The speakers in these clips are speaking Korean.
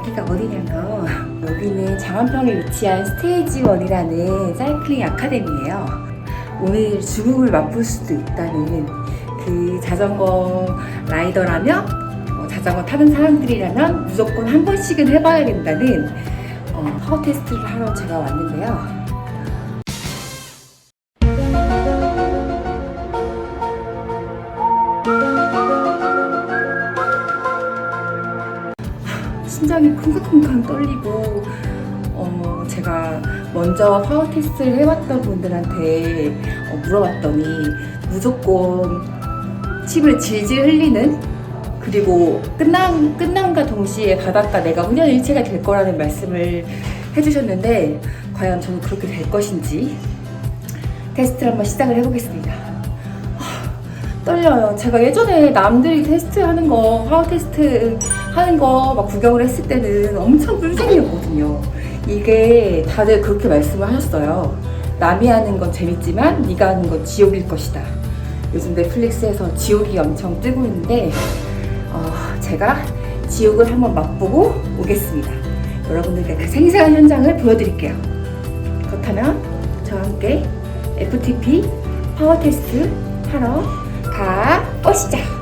여기가 어디냐면 여기는 장안평에 위치한 스테이지 원이라는 사이클링 아카데미예요. 오늘 중국을 맛볼 수도 있다는 그 자전거 라이더라면 어, 자전거 타는 사람들이라면 무조건 한 번씩은 해봐야 된다는 어, 파워 테스트를 하러 제가 왔는데요. 쿵쾅쿵쾅 떨리고 어, 제가 먼저 파워 테스트를 해봤던 분들한테 어, 물어봤더니 무조건 침을 질질 흘리는 그리고 끝남, 끝남과 동시에 바닷가 내가 훈련일체가 될 거라는 말씀을 해주셨는데 과연 저는 그렇게 될 것인지 테스트를 한번 시작을 해보겠습니다. 하, 떨려요. 제가 예전에 남들이 테스트 하는 거, 파워 테스트 하는 거 막 구경을 했을 때는 엄청 꿀잼이었거든요. 이게 다들 그렇게 말씀을 하셨어요. 남이 하는 건 재밌지만 네가 하는 건 지옥일 것이다. 요즘 넷플릭스에서 지옥이 엄청 뜨고 있는데 어, 제가 지옥을 한번 맛보고 오겠습니다. 여러분들께 그 생생한 현장을 보여드릴게요. 그렇다면 저와 함께 FTP 파워 테스트 하러 가보시죠.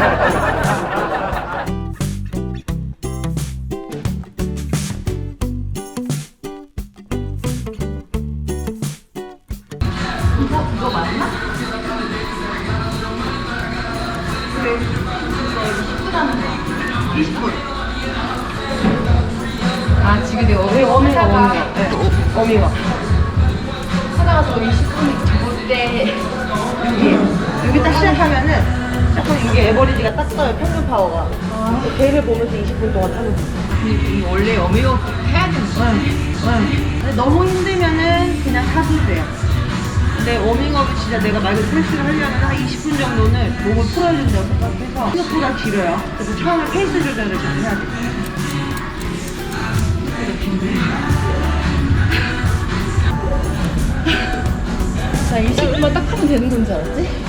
아 지금 내가 어미 어미가 어미가 어미가 저 20분 그때 여기 여기 딱 시작하면은 조금 이게 에버리지가 딱 떠요 평균 파워가. 그 배를 보면서 20분 동안 타는 거 원래 어미가 해야 되는 거야. 근데 너무 힘들면은 그냥 타도 돼요. 근데 워밍업을 진짜 내가 말 그대로 테스트를 하려면 한 20분 정도는 몸을 풀어준다고 생각해서 생각보다 길어요. 그래서 처음에 페이스 조절을 좀 해야 돼요. 나 20분만 딱 하면 되는 건 줄 알았지?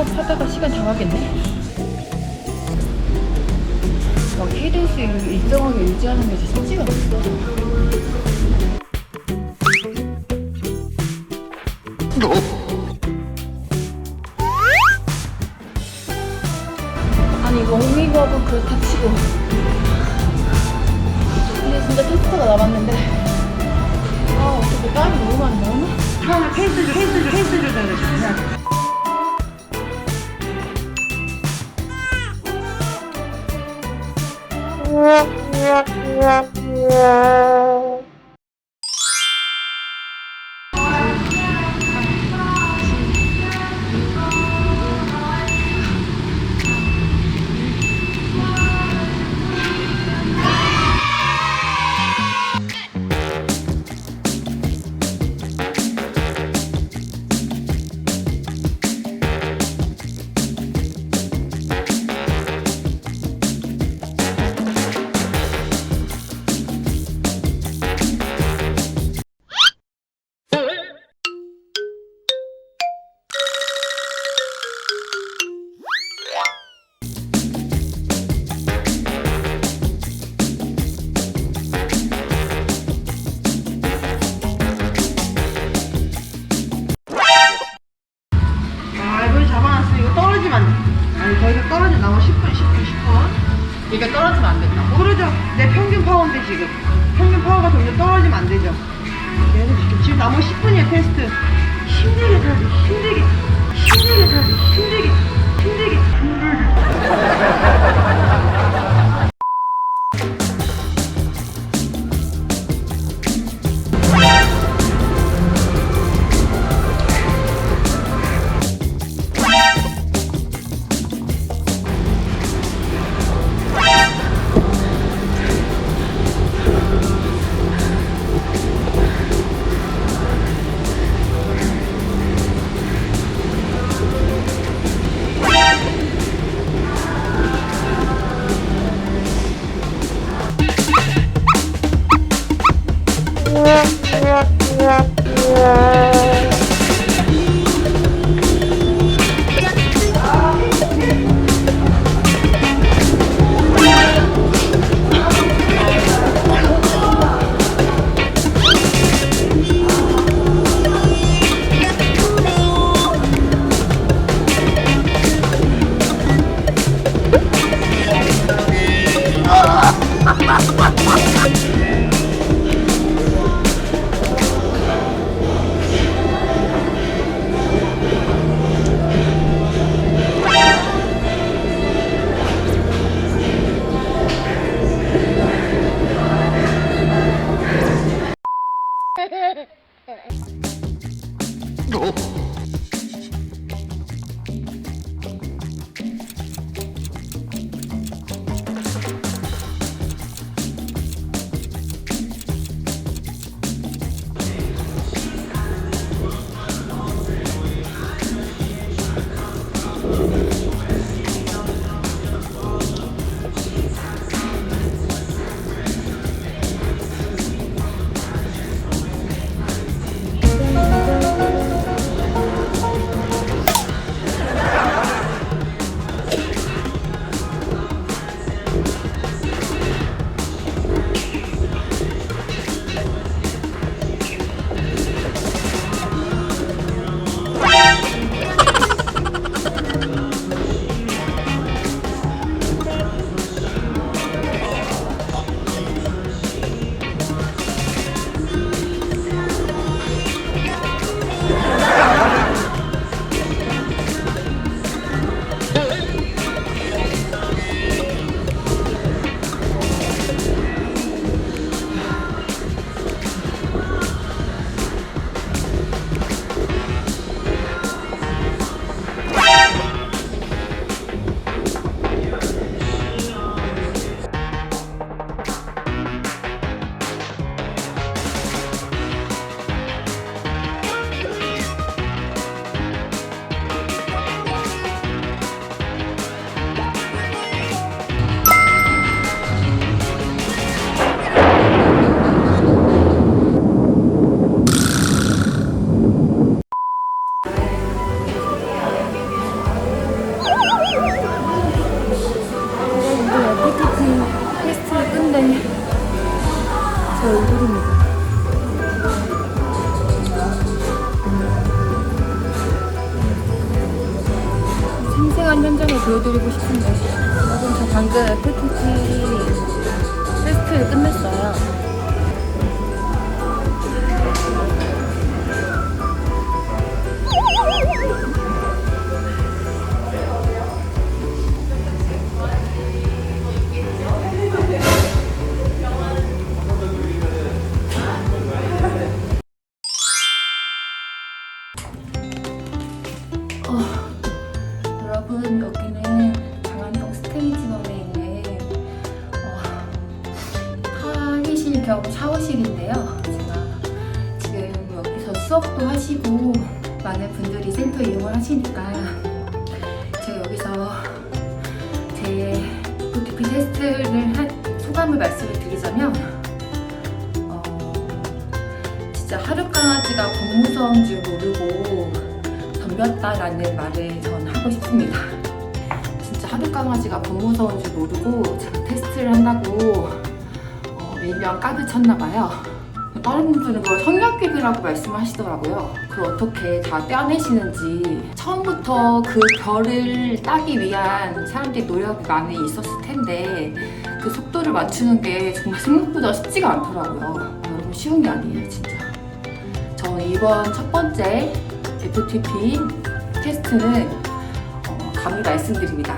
워밍업 하다가 시간 다 가겠네. 막 케이den스 일정하게 유지하는 게 진짜 쉽지가 않어. 아니 워밍업은 그렇다 치고 근데 진짜 테스트가 남았는데 아 어떻게 땀이 너무 많이 나오나? 처음에 페이스 조절, 페이스 조절, 페이스 조절을 좀 해 Yeah. 현장을 보여드리고 싶은데 여러분 저 방금 PTT 테스트를 끝냈어요. 겸 샤워실인데요. 제가 지금 여기서 수업도 하시고 많은 분들이 센터 이용을 하시니까 제가 여기서 제 부티피 테스트를 한 소감을 말씀을 드리자면 어, 진짜 하루 강아지가 겉무서운 줄 모르고 덤볐다라는 말을 전 하고 싶습니다. 진짜 하루 강아지가 겉무서운 줄 모르고 제가 테스트를 한다고 어, 일명 까부쳤나 봐요. 다른 분들은 그걸 성냥개비라고 말씀하시더라고요. 그걸 어떻게 다 떼어내시는지 처음부터 그 별을 따기 위한 사람들이 노력이 많이 있었을 텐데 그 속도를 맞추는 게 정말 생각보다 쉽지가 않더라고요. 여러분 쉬운 게 아니에요, 진짜. 저는 이번 첫 번째 FTP 테스트는 어, 감히 말씀드립니다.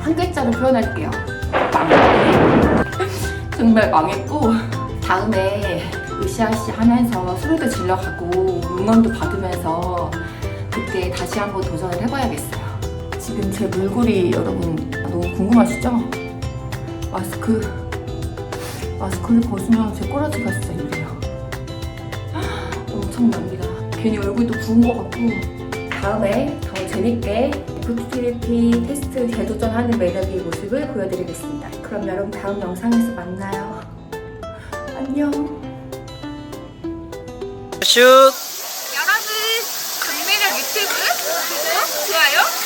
한 글자로 표현할게요. 망. 정말 망했고 다음에 으쌰으쌰 하면서 소리도 질러가고 응원도 받으면서 그때 다시 한번 도전을 해봐야겠어요. 지금 제 몰골이 여러분 너무 궁금하시죠? 마스크 마스크를 벗으면 제 꼬라지가 진짜 이래요. 엄청납니다. 괜히 얼굴도 부은 것 같고 다음에 더 재밌게 뷰티테라피 테스트 재도전하는 매력의 모습을 보여드리겠습니다. 그럼 여러분 다음 영상에서 만나요. 안녕. 슛. 여러분 금매력 유튜브 구독 좋아요.